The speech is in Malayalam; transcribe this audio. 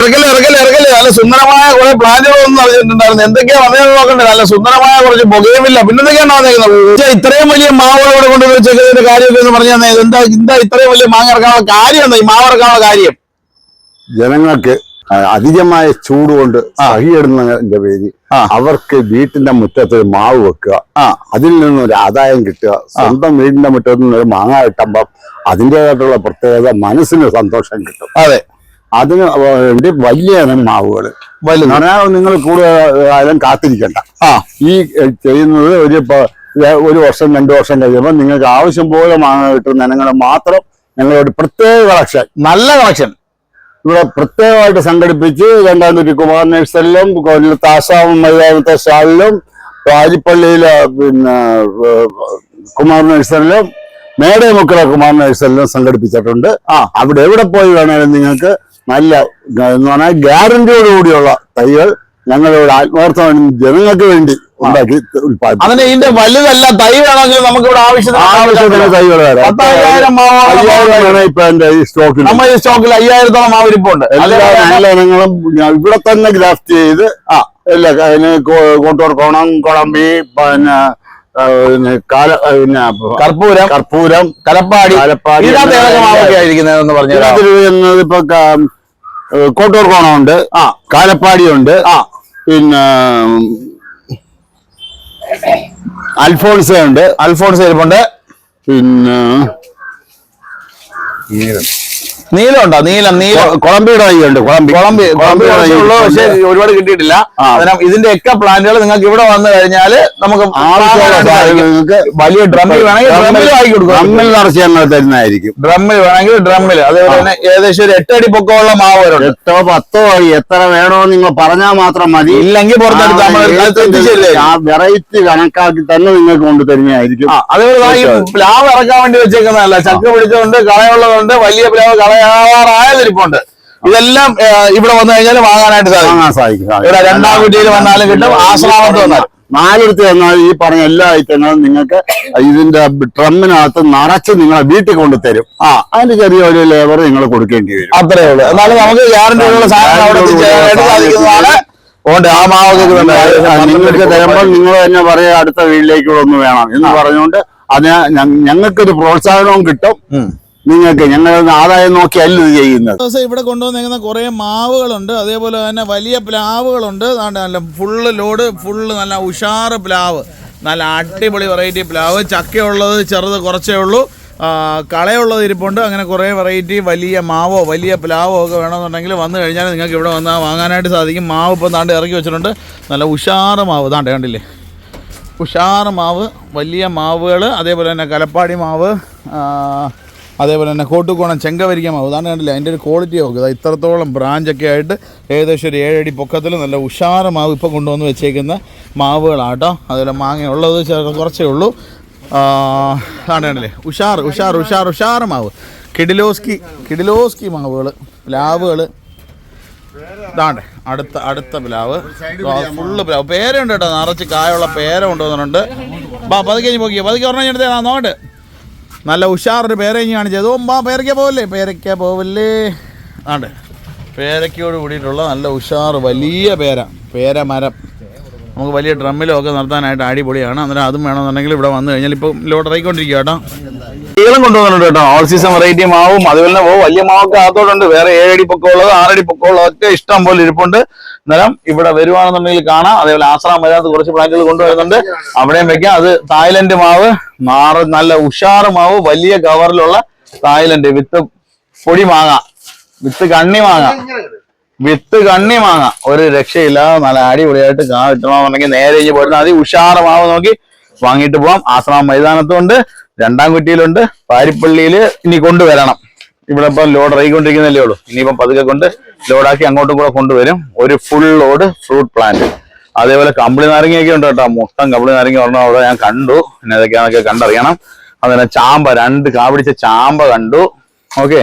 ഇറക്കല്ലേ ഇറക്കൽ ഇറക്കൽ നല്ല സുന്ദരമായ കുറെ പ്ലാന്റുകളൊന്നും അറിഞ്ഞിട്ടുണ്ടായിരുന്നു എന്തൊക്കെയാ വന്നതെന്ന് നോക്കണ്ടേ. നല്ല സുന്ദരമായ കുറച്ച് പുകയുമില്ല. പിന്നെന്തൊക്കെയാണ് വന്നേക്കുന്നത്? ഇത്രയും വലിയ മാവുകളോട് കൊണ്ട് കൊണ്ടുവന്ന് വെച്ചേക്കുന്നതിന്റെ കാര്യമൊക്കെ എന്ന് പറഞ്ഞു തന്നെ. എന്താ എന്താ ഇത്രയും വലിയ മാങ്ങ ഇറക്കാനുള്ള കാര്യം എന്താ? ഈ മാവ് ഇറക്കാനുള്ള കാര്യം? ജനങ്ങൾക്ക് അധികമായ ചൂട് കൊണ്ട് സഹിയിടുന്നതിന്റെ പേര് അവർക്ക് വീട്ടിന്റെ മുറ്റത്ത് ഒരു മാവ് വെക്കുക. ആ. അതിൽ നിന്ന് ഒരു ആദായം കിട്ടുക. സ്വന്തം വീടിന്റെ മുറ്റത്ത് നിന്ന് ഒരു മാങ്ങ കിട്ടുമ്പോൾ അതിന്റെതായിട്ടുള്ള പ്രത്യേകത മനസ്സിന് സന്തോഷം കിട്ടും. അതെ. അതിന് വേണ്ടി വലിയ മാവുകൾ. പറഞ്ഞാൽ നിങ്ങൾ കൂടുതലും കാത്തിരിക്കണ്ട. ആ. ഈ ചെയ്യുന്നത് ഒരു ഒരു വർഷം രണ്ടു വർഷം കഴിയുമ്പോൾ നിങ്ങൾക്ക് ആവശ്യം പോലെ മാങ്ങ കിട്ടുന്ന ഇനങ്ങൾ മാത്രം ഞങ്ങളോട് പ്രത്യേക കളക്ഷൻ. നല്ല കളക്ഷൻ. ഇവിടെ പ്രത്യേകമായിട്ട് സംഘടിപ്പിച്ച് രണ്ടാം തീയതി കുമാർ നഴ്സറിലും കൊല്ലത്ത് ആസാം മൈതാനത്തെ സ്റ്റാളിലും പാരിപ്പള്ളിയിലെ പിന്നെ കുമാർ നഴ്സറിലും മേടമുക്കല കുമാർ നഴ്സറിലും സംഘടിപ്പിച്ചിട്ടുണ്ട്. ആ. അവിടെ എവിടെ പോയി വേണേലും നിങ്ങൾക്ക് നല്ല എന്ന് പറഞ്ഞാൽ ഗ്യാരണ്ടിയോടുകൂടിയുള്ള തൈകൾ ഞങ്ങളിവിടെ ആത്മാർത്ഥമാണ് ജനങ്ങൾക്ക് വേണ്ടി ഉണ്ടാക്കി ഉൽപ്പാദിപ്പിക്കും. അതിന് ഇതിന്റെ വലുതല്ല തൈ വേണമെങ്കിൽ നമുക്ക് ഇവിടെ ആവശ്യത്തിന് തൈകൾ മാവാണ് ഇപ്പൊ എന്റെ ഈ സ്റ്റോക്കിൽ. നമ്മൾ ഈ സ്റ്റോക്കിൽ അയ്യായിരത്തോളം മാവ് ഇരിപ്പുണ്ട്. എല്ലാ ഇനങ്ങളും ഇവിടെ തന്നെ ഗ്രാഫ്റ്റ് ചെയ്ത് ആ. എല്ലാ കോട്ടൂർ കോണം കുളമ്പി പിന്നെ പിന്നെ കാല പിന്നെ കർപ്പൂരം കർപ്പൂരം കലപ്പാടി. കലപ്പാടി ഇതിനകത്ത് ഏതൊക്കെ മാവൊക്കെ ആയിരിക്കുന്നതെന്ന് പറഞ്ഞു ഇതിനകത്ത് വരുന്നത് ഇപ്പൊ കോട്ടൂർ കോണമുണ്ട് ആ. കാലപ്പാടിയുണ്ട് ആ. പിന്നെ അൽഫോൺസ ഉണ്ട് അൽഫോൺസ് ഇരിപ്പുണ്ട്. പിന്നെ നീലം ഉണ്ടോ നീലം നീലം കൊളംബിയുടെ ഉണ്ട് കൊളംബി. കൊളംബി കുളമ്പി പക്ഷേ. ഒരുപാട് കിട്ടിയിട്ടില്ല. അതിനാൽ ഇതിന്റെ ഒക്കെ പ്ലാന്റുകൾ നിങ്ങൾക്ക് ഇവിടെ വന്നു കഴിഞ്ഞാൽ നമുക്ക്. നിങ്ങൾക്ക് വലിയ ഡ്രമ്മിൽ വേണമെങ്കിൽ ഡ്രമ്മിൽ ആക്കി കൊടുക്കും. ഡ്രമ്മിൽ നിറച്ച് ഞങ്ങൾ തരുന്നതായിരിക്കും. ഡ്രമ്മിൽ വേണമെങ്കിൽ ഡ്രമ്മിൽ. അതേപോലെ തന്നെ ഏകദേശം ഒരു എട്ടടി പൊക്കമുള്ള മാവ് വരും എട്ടോ പത്തോ എത്ര വേണോ നിങ്ങൾ പറഞ്ഞാൽ മാത്രം മതി. ഇല്ലെങ്കിൽ പുറത്തെടുത്ത് ആ വെറൈറ്റി കണക്കാക്കി തന്നെ നിങ്ങൾക്ക് കൊണ്ട് തരുന്നതായിരിക്കും. അതേപോലെ ഈ പ്ലാവ് ഇറക്കാൻ വേണ്ടി വെച്ചേക്കുന്നതല്ല. ചക്ക പിടിച്ചതുണ്ട് കളയുള്ളതുണ്ട് വലിയ പ്ലാവ് കളയാറായതിരിപ്പുണ്ട് ഇതെല്ലാം ഇവിടെ വന്നു കഴിഞ്ഞാൽ വാങ്ങാനായിട്ട് സാധിക്കും. ഇവിടെ രണ്ടാം കുട്ടിയിൽ വന്നാലും കിട്ടും ആശ്രാമത്ത് വന്നാലും. നാലിടത്ത് വന്നാൽ ഈ പറഞ്ഞ എല്ലാ ഐറ്റങ്ങളും നിങ്ങൾക്ക് ഇതിന്റെ ട്രമ്മിനകത്ത് നിറച്ച് നിങ്ങളെ വീട്ടിൽ കൊണ്ട് തരും ആ അതിന്റെ ചെറിയ ചെറിയൊരു ലേബർ നിങ്ങൾ കൊടുക്കേണ്ടി വരും അത്രേ ഉള്ളൂ. എന്നാലും നമുക്ക് ഗ്യാരണ്ടി ഉള്ള സാധനം അവിടെ എത്തിച്ചേരാനായിട്ട് സാധിക്കുന്നതാണ്. അതുകൊണ്ട് ആ മാവൊക്കെ നിങ്ങൾക്ക് തരുമ്പോൾ നിങ്ങൾ തന്നെ പറയാ അടുത്ത വീട്ടിലേക്ക് ഒന്ന് വേണം എന്ന് പറഞ്ഞുകൊണ്ട് അതിന് ഞങ്ങൾക്കൊരു പ്രോത്സാഹനവും കിട്ടും. നിങ്ങൾക്ക് ഞങ്ങൾ ആദായം നോക്കിയല്ല ഇത് ചെയ്യുന്നത്. ഇവിടെ കൊണ്ടുവന്നിരിക്കുന്ന കുറേ മാവുകളുണ്ട്. അതേപോലെ തന്നെ വലിയ പ്ലാവുകളുണ്ട്. നല്ല ഫുള്ള് ലോഡ് ഫുള്ള് നല്ല ഉഷാറ് പ്ലാവ്. നല്ല അടിപൊളി വെറൈറ്റി പ്ലാവ്. ചക്കയുള്ളത് ചെറുത് കുറച്ചേ ഉള്ളൂ. കളയുള്ളത് ഇരിപ്പുണ്ട്. അങ്ങനെ കുറേ വെറൈറ്റി വലിയ മാവോ വലിയ പ്ലാവോ ഒക്കെ വേണമെന്നുണ്ടെങ്കിൽ വന്നു കഴിഞ്ഞാൽ നിങ്ങൾക്ക് ഇവിടെ വന്നാൽ വാങ്ങാനായിട്ട് സാധിക്കും. മാവ് ഇപ്പം താണ്ട് ഇറക്കി വെച്ചിട്ടുണ്ട്. നല്ല ഉഷാറ് മാവ്. താണ്ട് കണ്ടില്ലേ? ഉഷാറ് മാവ് വലിയ മാവുകൾ അതേപോലെ തന്നെ കലപ്പാടി മാവ് അതേപോലെ തന്നെ കോട്ടുകോണം ചെങ്കവരിക്ക മാവ്. അതാണ് കണ്ടില്ല അതിന്റെ ഒരു ക്വാളിറ്റി നോക്കുക ഇത്രത്തോളം ബ്രാഞ്ചൊക്കെ ആയിട്ട് ഏകദേശം ഒരു ഏഴടി പൊക്കത്തിൽ നല്ല ഉഷാറ മാവ് ഇപ്പോൾ കൊണ്ടുവന്ന് വെച്ചേക്കുന്ന മാവുകളാണ് കേട്ടോ അതുപോലെ മാങ്ങ ഉള്ളത് കുറച്ചേ ഉള്ളൂ. ആണ് കണ്ടില്ലേ ഉഷാർ ഉഷാർ ഉഷാർ ഉഷാറ് മാവ്. കിഡിലോസ്കി കിഡിലോസ്കി മാവുകൾ പ്ലാവുകൾ ഇതാണ്ട് അടുത്ത അടുത്ത പ്ലാവ്. ഫുള്ള് പ്ലാവ്. പേരുണ്ട് കേട്ടോ നിറച്ച് കായുള്ള പേര കൊണ്ടുവന്നിട്ടുണ്ട്. ബാ പതുക്കെ പോക്കിയോ പതുക്കെ പറഞ്ഞാൽ എടുത്തേ നോട്ട് നല്ല ഉഷാറൊരു പേരങ്ങിയാണ് ചെയ്തു ഓമ്പാ പേരയ്ക്ക പോവല്ലേ? പേരയ്ക്ക പോവല്ലേ? ആണ്ട്. പേരയ്ക്കോട് കൂടിയിട്ടുള്ള നല്ല ഉഷാറ് വലിയ പേര. പേര മരം. നമുക്ക് വലിയ ഡ്രമ്മിലും ഒക്കെ നടത്താനായിട്ട് അടിപൊളിയാണ്. അന്നേരം അതും വേണമെന്നുണ്ടെങ്കിൽ ഇവിടെ വന്നു കഴിഞ്ഞാൽ ഇപ്പം ലോട്ടറായിക്കൊണ്ടിരിക്കുക കേട്ടോ തൈകളും കൊണ്ടുവന്നിട്ടുണ്ട് കേട്ടോ. ഓൾ സീസൺ വെറൈറ്റി മാവും അതുപോലെ തന്നെ വലിയ മാവൊക്കെ അകത്തോട്ടുണ്ട്. വേറെ ഏഴടി പൊക്കമുള്ളത് ആറടി പൊക്കമുള്ളത് ഒക്കെ ഇഷ്ടം പോലെ ഇരിപ്പുണ്ട്. അന്നേരം ഇവിടെ വരുവാണെന്നുണ്ടെങ്കിൽ കാണാം. അതേപോലെ ആശ്രാം വരാത്ത കുറച്ച് പ്ലാന്റുകൾ കൊണ്ടുവരുന്നുണ്ട്. അവിടെയും വെക്കാം. അത് തായ്ലൻഡ് മാവ്. മാറ നല്ല ഉഷാറ് മാവ്. വലിയ കവറിലുള്ള തായ്ലൻഡ്. വിത്ത് പൊടി മാങ്ങ. വിത്ത് കണ്ണി മാങ്ങ. വിത്ത് കണ്ണി മാങ്ങ. ഒരു രക്ഷയില്ല നല്ല അടിപൊളിയായിട്ട് കാ കിട്ടണമെന്നുണ്ടെങ്കിൽ നേരെ ഇഞ്ഞ് പോരുന്ന അതി ഉഷാറ് മാവ് നോക്കി വാങ്ങിയിട്ട് പോവാം. ആശ്രാം മൈതാനത്തുണ്ട് രണ്ടാം കുറ്റിയിലുണ്ട്. പാരിപ്പള്ളിയിൽ ഇനി കൊണ്ടുവരണം. ഇവിടെ ഇപ്പം ലോഡ് ഇറങ്ങിക്കൊണ്ടിരിക്കുന്നല്ലേ ഉള്ളൂ. ഇനിയിപ്പം പതുക്കെ കൊണ്ട് ലോഡാക്കി അങ്ങോട്ടും കൂടെ കൊണ്ടുവരും. ഒരു ഫുൾ ലോഡ് ഫ്രൂട്ട് പ്ലാന്റ് അതേപോലെ കമ്പിളി നാരങ്ങയൊക്കെ ഉണ്ട് കേട്ടോ. മൊത്തം കമ്പിളി നാരങ്ങ ഒരെണ്ണം അവിടെ ഞാൻ കണ്ടു. പിന്നെ അതൊക്കെയാണൊക്കെ കണ്ടറിയണം. അതുപോലെ ചാമ്പ രണ്ട് കാപിടിച്ച ചാമ്പ കണ്ടു. ഓക്കെ